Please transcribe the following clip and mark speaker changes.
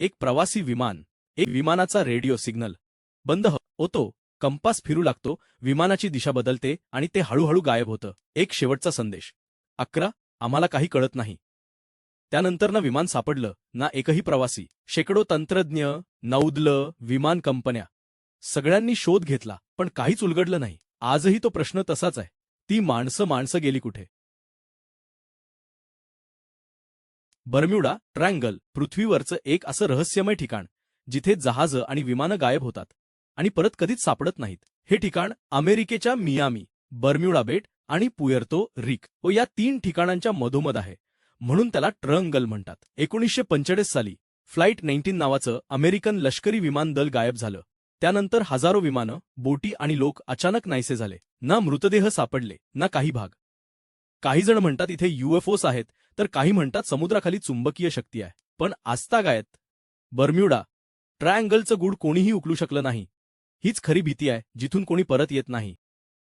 Speaker 1: एक प्रवासी विमान एक विमानाचा रेडिओ सिग्नल. बंद होतो कंपास फिरू लागतो विमानाची दिशा बदलते आणि ते हळूहळू गायब होतं. एक शेवटचा संदेश. अकरा आम्हाला काही कळत नाही. त्यानंतर ना विमान सापडलं ना एकही प्रवासी. शेकडो तंत्रज्ञ नौदलं विमान कंपन्या. सगळ्यांनी शोध घेतला पण काहीच उलगडलं नाही. आजही तो प्रश्न तसाच आहे. ती माणसं माणसं गेली कुठे? बर्म्युडा ट्रँगल पृथ्वीवरचं एक असं रहस्यमय ठिकाण जिथे जहाजं आणि विमानं गायब होतात आणि परत कधीच सापडत नाहीत. हे ठिकाण अमेरिकेच्या मियामी बर्म्युडा बेट आणि पुएर्तो रिक व या तीन ठिकाणांच्या मधोमध आहे म्हणून त्याला ट्रंगल म्हणतात. एकोणीसशे पंचेचाळीस साली फ्लाईट नाईन्टीन नावाचं अमेरिकन लष्करी विमान दल गायब झालं. त्यानंतर हजारो विमानं बोटी आणि लोक अचानक नाहीसे झाले. ना मृतदेह सापडले ना काही भाग. काही जण म्हणतात इथे युएफओस आहेत तर काही म्हणतात समुद्राखाली चुंबकीय शक्ती आहे. पण आस्तागायत बर्म्युडा ट्रायंगलचं गुड कोणीही उकलू शकलं नाही. हीच खरी भीती आहे जिथून कोणी परत येत नाही.